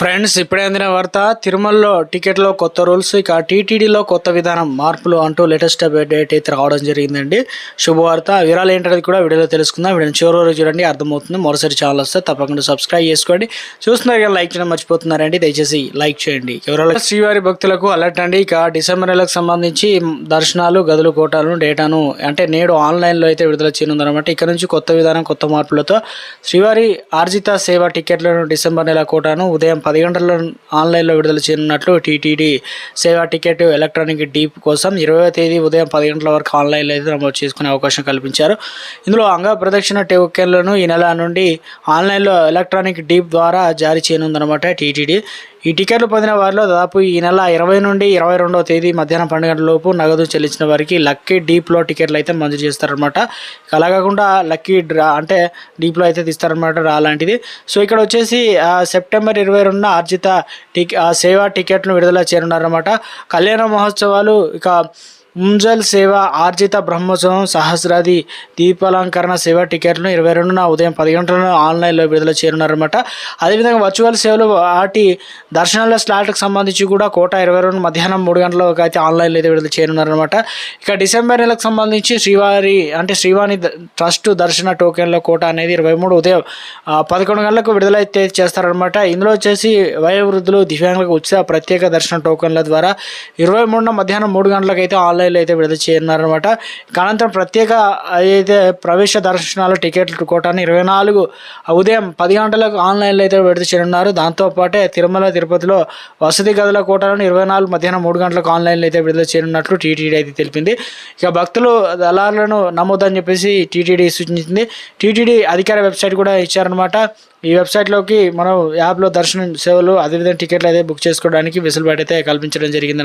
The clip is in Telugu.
ఫ్రెండ్స్ ఇప్పుడే అందిన వార్త తిరుమలలో టికెట్లో కొత్త రూల్స్ ఇక టీటీడీలో కొత్త విధానం మార్పులు అంటూ లేటెస్ట్ అప్డేట్ అయితే రావడం జరిగిందండి. శుభవార్త వివరాలు ఏంటనేది కూడా వీడియోలో తెలుసుకుందాం. వీడియో చివరి వరకు చూడండి అర్థమవుతుంది. మరోసారి ఛానల్ వస్తే తప్పకుండా సబ్స్క్రైబ్ చేసుకోండి. చూస్తున్నారు కదా లైక్ చేయడం మర్చిపోతున్నారండి. దయచేసి లైక్ చేయండి. ఎవరైనా శ్రీవారి భక్తులకు అలర్ట్ అండి. ఇక డిసెంబర్ నెలకు సంబంధించి దర్శనాలు గదులు కోటాలను డేటాను అంటే నేడు ఆన్లైన్లో అయితే విడుదల చేయనుందనమాట ఇక్కడ నుంచి కొత్త విధానం కొత్త మార్పులతో శ్రీవారి ఆర్జిత సేవ టికెట్లను డిసెంబర్ నెల కోటాను ఉదయం పది గంటల ఆన్లైన్లో విడుదల చేయనున్నట్లు టీటీడీ సేవా టికెట్ ఎలక్ట్రానిక్ డీప్ కోసం ఇరవై తేదీ ఉదయం పది గంటల వరకు ఆన్లైన్లో అయితే నమోదు చేసుకునే అవకాశం కల్పించారు. ఇందులో అంగ ప్రదక్షిణ టోకెన్లను ఈ నెల నుండి ఆన్లైన్లో ఎలక్ట్రానిక్ డీప్ ద్వారా జారీ చేయనుందన్నమాట టీటీడీ. ఈ టికెట్లు పొందిన వారిలో దాదాపు ఈ నెల ఇరవై నుండి ఇరవై రెండవ తేదీ మధ్యాహ్నం పన్నెండు గంటల లోపు నగదు చెల్లించిన వారికి లక్కీ డీప్లో టికెట్లు అయితే మంజూరు చేస్తారనమాట అలా కాకుండా లక్కీ డ్రా అంటే డీప్లో అయితే తీస్తారనమాట రా లాంటిది సో ఇక్కడ వచ్చేసి సెప్టెంబర్ ఇరవై రెండున ఆర్జిత టిక్ ఆ సేవా టికెట్ను విడుదల చేయనున్నారన్నమాట. కళ్యాణ మహోత్సవాలు ఇక ముంజల్ సేవ ఆర్జిత బ్రహ్మోత్సవం సహస్రాది దీపాలంకరణ సేవ టికెట్లను ఇరవై రెండున ఉదయం పది గంటలను ఆన్లైన్లో విడుదల చేయనున్నారన్నమాట. అదేవిధంగా వర్చువల్ సేవలు వాటి దర్శనాల స్లాట్కి సంబంధించి కూడా కోట ఇరవై రెండు మధ్యాహ్నం మూడు గంటలకు అయితే ఆన్లైన్లో అయితే విడుదల చేయనున్నారన్నమాట. ఇక డిసెంబర్ నెలకు సంబంధించి శ్రీవారి అంటే శ్రీవాణి ద- ట్రస్ట్ దర్శన టోకెన్ల కోట అనేది ఇరవై మూడు ఉదయం పదకొండు గంటలకు విడుదలైతే చేస్తారనమాట ఇందులో వచ్చేసి వయోవృద్ధులు దివ్యాంగులకు ఉచిత ప్రత్యేక దర్శన టోకెన్ల ద్వారా ఇరవై మూడున మధ్యాహ్నం మూడు గంటలకు అయితే ఆన్లైన్లో అయితే విడుదల చేయనున్నారనమాట అనమాట అనంతరం ప్రత్యేక అయితే ప్రవేశ దర్శనాల టికెట్లు కోటాన్ని ఇరవై నాలుగు ఉదయం పది గంటలకు ఆన్లైన్లో అయితే విడుదల చేయనున్నారు. దాంతోపాటే తిరుమల తిరుపతిలో వసతి గదుల కోటాలను ఇరవై నాలుగు మధ్యాహ్నం మూడు గంటలకు ఆన్లైన్లో అయితే విడుదల చేయనున్నట్లు టీటీడీ అయితే తెలిపింది. ఇక భక్తులు దళారులను నమోదని చెప్పేసి టీటీడీ సూచించింది. టీటీడీ అధికార వెబ్సైట్ కూడా ఇచ్చారనమాట ఈ వెబ్సైట్లోకి మనం యాప్లో దర్శనం సేవలు అదేవిధంగా టికెట్లు అయితే బుక్ చేసుకోవడానికి వెసులుబాటు అయితే కల్పించడం జరిగింది